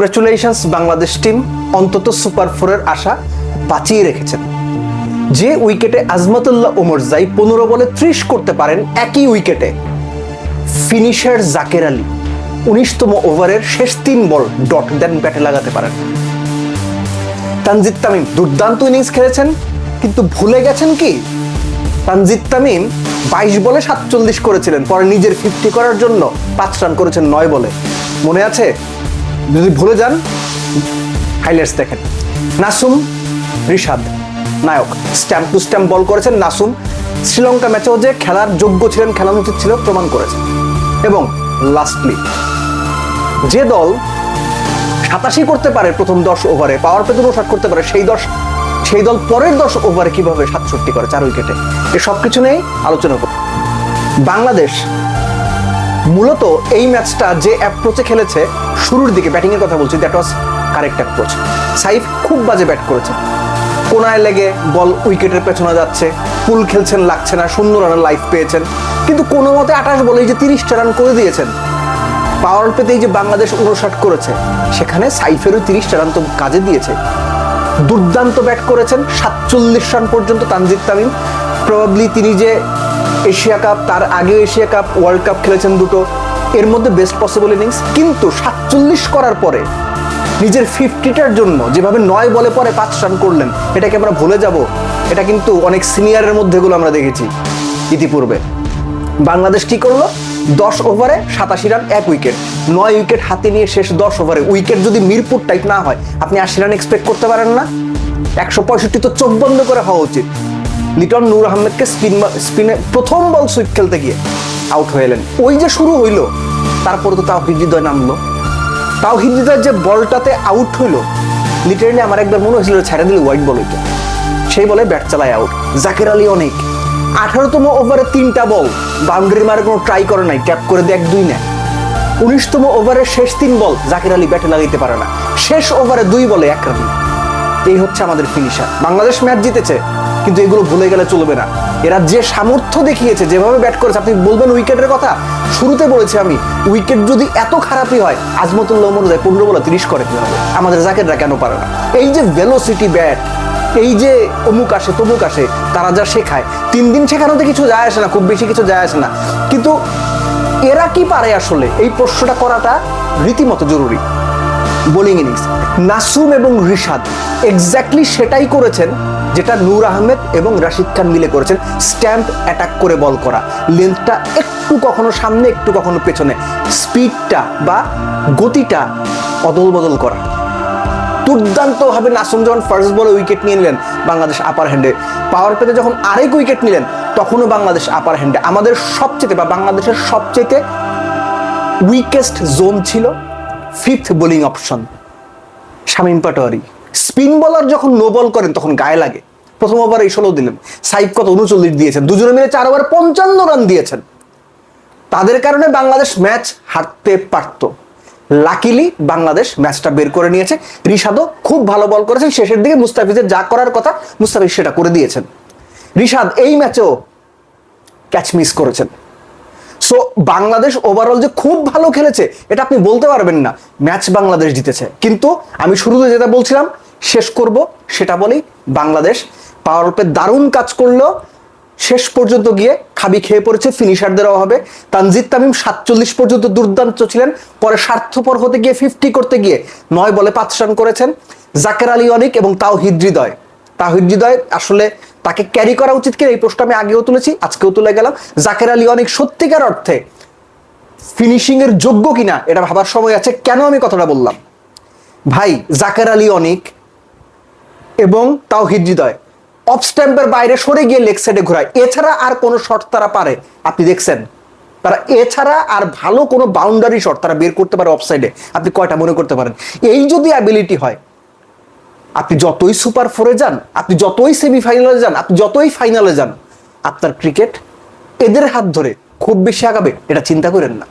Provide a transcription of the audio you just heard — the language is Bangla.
কংগ্রেচুলেশনস বাংলাদেশ টিম অন্তত সুপার ফোরের আশা বাঁচিয়ে রেখেছেন। যে উইকেটে আজমতুল্লাহ ওমরজাই পনেরো বলে ত্রিশ করতে পারেন, একই উইকেটে ফিনিশার জাকের আলী উনিশতম ওভারের শেষ তিন বল ডট দেন ব্যাটে লাগাতে পারেন। তানজিদ তামিম দুর্দান্ত ইনিংস খেলেছেন, কিন্তু ভুলে গেছেন কি? তানজিদ তামিম বাইশ বলে সাতচল্লিশ করেছিলেন, পরে নিজের ফিফটি করার জন্য পাঁচ রান করেছেন নয় বলে। মনে আছে? যদি ভুলে যান হাইলাইটস দেখেন। নাসুম, রিশাদ, নায়ক। স্ট্যাম্প টু স্ট্যাম্প বল করেছেন নাসুম। শ্রীলঙ্কা ম্যাচেও যে খেলার যোগ্য ছিলেন খেলানো উচিত ছিল, প্রমাণ করেছেন। এবং লাস্টলি যে দল সাতাশি করতে পারে প্রথম দশ ওভারে পাওয়ার পেতে শট করতে পারে, সেই দশ সেই দল পরের দশ ওভারে কীভাবে সাতষট্টি করে চার উইকেটে? এ সব কিছু নিয়েই আলোচনা করব। বাংলাদেশ মূলত এই ম্যাচটা যে অ্যাপ্রোচে খেলেছে, শুরুর দিকে ব্যাটিং এর কথা বলছি that was correct approach Saif খুব বাজে ব্যাট করেছে। কোনায় লেগে বল উইকেটের পেছনে যাচ্ছে, পুল খেলছেন, লাগছে না, শূন্য রানের লাইফ পেয়েছেন। কিন্তু কোনো মতে আঠাশ বলেই যে তিরিশটা রান করে দিয়েছেন। পাওয়ার পেতেই যে বাংলাদেশ উনষাট করেছে, সেখানে সাইফেরও তিরিশটা রান তো কাজে দিয়েছে। দুর্দান্ত ব্যাট করেছেন, সাতচল্লিশ রান পর্যন্ত তানজিদ তামিম। প্রবাবলি তিনি যে এশিয়া কাপ, তার আগে এশিয়া কাপ ওয়ার্ল্ড কাপ খেলেছেন দুটো। এর মধ্যে বেস্ট পসিবল ইনিংস কিন্তু সাতচল্লিশ করার পরে নিজের ফিফটিটার জন্য যেভাবে নয় বলে পরে পাঁচ রান করলেন, এটাকে আমরা ভুলে যাব। এটা কিন্তু অনেক সিনিয়রের মধ্যে গুলো আমরা দেখেছি ইতিপূর্বে। বাংলাদেশ কি করল? দশ ওভারে সাতাশি রান এক উইকেট নয় উইকেট হাতে নিয়ে শেষ দশ ওভারে উইকেট যদি মিরপুর টাইপ না হয়, আপনি আশি রান এক্সপেক্ট করতে পারেন না। একশো পঁয়ষট্টি তো চোখ বন্ধ করে হওয়া উচিত। লিটন নূর আহমেদকে স্পিন স্পিনে প্রথম বল সুইপ খেলতে গিয়ে আউট হয়ে এলেন। ওই যে শুরু হইল, তারপরে তো তাও হৃদয় নামলো। তাও হৃদয়ের যে বলটাতে আউট হইল লিটারেলি আমার একবার মনে হয়েছিল ছেড়ে দিলে হোয়াইট বল হইতো সেই বলে ব্যাট চালায় আউট জাকের আলী অনেক। আঠারোতম ওভারে তিনটা বল বাউন্ডারি মারে কোনো ট্রাই করে নাই ট্যাপ করে দেখ দুই নেয় উনিশতম ওভারের শেষ তিন বল জাকির আলী ব্যাটে লাগাইতে পারে না। শেষ ওভারে দুই বলে এক রান এই হচ্ছে আমাদের ফিনিশার বাংলাদেশ ম্যাচ জিতেছে। কিন্তু এগুলো ভুলে গেলে চলবে না। এরা যে সামর্থ্য দেখিয়েছে, যেভাবে ব্যাট করেছে, আপনি বলবেন উইকেটের কথা? শুরুতে বলেছি আমি, উইকেট যদি এত খারাপই হয়, আজমতুল্লাহ ওমর যায় পনেরো বলে তিরিশ করে হবে আমাদের জাকেররা কেন পারে না? এই যে ভেলোসিটি ব্যাট এই যে অমুক আসে, তমুক আসে, তারা যা শেখায়, তিন দিন শেখানোতে কিছু যায় আসে না, খুব বেশি কিছু যায় আসে না। কিন্তু এরা কি পারে আসলে? এই প্রশ্নটা করাটা রীতিমতো জরুরি। বোলিং ইনিংস নাসুম এবং রিশাদ এক্স্যাক্টলি সেটাই করেছেন যেটা নূর আহমেদ এবং রাশিদ খান মিলে করেছেন। স্ট্যাম্প অ্যাটাক করে বল করা। লেন্থটা একটু কখনো সামনে, একটু কখনো পেছনে। স্পিডটা বা গতিটা অদল বদল করা। দুর্দান্ত ভাবে নাসুম যখন ফার্স্ট বলে উইকেট নিয়ে নিলেন বাংলাদেশ আপার হ্যান্ডে পাওয়ার পেতে যখন আরেক উইকেট নিলেন, তখনও বাংলাদেশ আপার হ্যান্ডে আমাদের সবচেয়ে বা বাংলাদেশের সবচেয়ে উইকেস্ট জোন ছিল fifth bowling option Shamim Patwari. Spin বলার যখন নো বল করেন, তখন গায়ে লাগে। প্রথম ওভার এই ষোলো দিলেন সাইফ কত উনচল্লিশ দিয়েছেন। দুজনে মিলে চার ওভার পঞ্চান্ন রান দিয়েছেন। তাদের কারণে বাংলাদেশ ম্যাচ হারতে পারত। লাকিলি বাংলাদেশ ম্যাচটা বের করে নিয়েছে। রিশাদও খুব ভালো বল করেছেন। শেষের দিকে মুস্তাফিজের যা করার কথা, মুস্তাফিজ সেটা করে দিয়েছেন। রিশাদ এই ম্যাচেও ক্যাচ মিস করেছেন। সো বাংলাদেশ ওভারঅল যে খুব ভালো খেলেছে, এটা আপনি বলতে পারবেন না। ম্যাচ বাংলাদেশ জিতেছে। কিন্তু আমি শুরুতে যেটা বলছিলাম, শেষ করব, সেটা বলেই বাংলাদেশ পাওয়ার অল্পে দারুণ কাজ করল। শেষ পর্যন্ত গিয়ে খাবি খেয়ে পড়েছে ফিনিশারদের অভাবে। তানজিদ তামিম সাতচল্লিশ পর্যন্ত দুর্দান্ত ছিলেন। পরে স্বার্থপর হতে গিয়ে ফিফটি করতে গিয়ে নয় বলে পাঁচ রান করেছেন। জাকের আলী অনিক এবং তাও হৃদয়। তাহিদ হৃদয় আসলে তাকে ক্যারি করা উচিত কিনা এই প্রশ্ন আমি আগেও তুলেছি, আজকেও তুলে গেলাম। জাকের আলী অনেক সত্যিকার অর্থে ফিনিশিং এর যোগ্য কিনা এটা ভাবার সময় আছে, কেন আমি কথাটা বললাম? ভাই, জাকের আলী অনেক এবং তাও হৃদয়। অফ স্ট্যাম্পের বাইরে সরে গিয়ে লেগ সাইডে ঘোরায়। এছাড়া আর কোনো শট তারা পারে? আপনি দেখছেন, তারা এছাড়া আর ভালো কোনো বাউন্ডারি শট তারা বের করতে পারে অফ সাইডে আপনি কয়টা মনে করতে পারেন? এই যদি অ্যাবিলিটি হয় আপনি যতই সুপার ফোরে যান, আপনি যতই সেমিফাইনালে যান, আপনি যতই ফাইনালে যান, আপনার ক্রিকেট এদের হাত ধরে খুব বেশি আগাবে, এটা চিন্তা করেন না।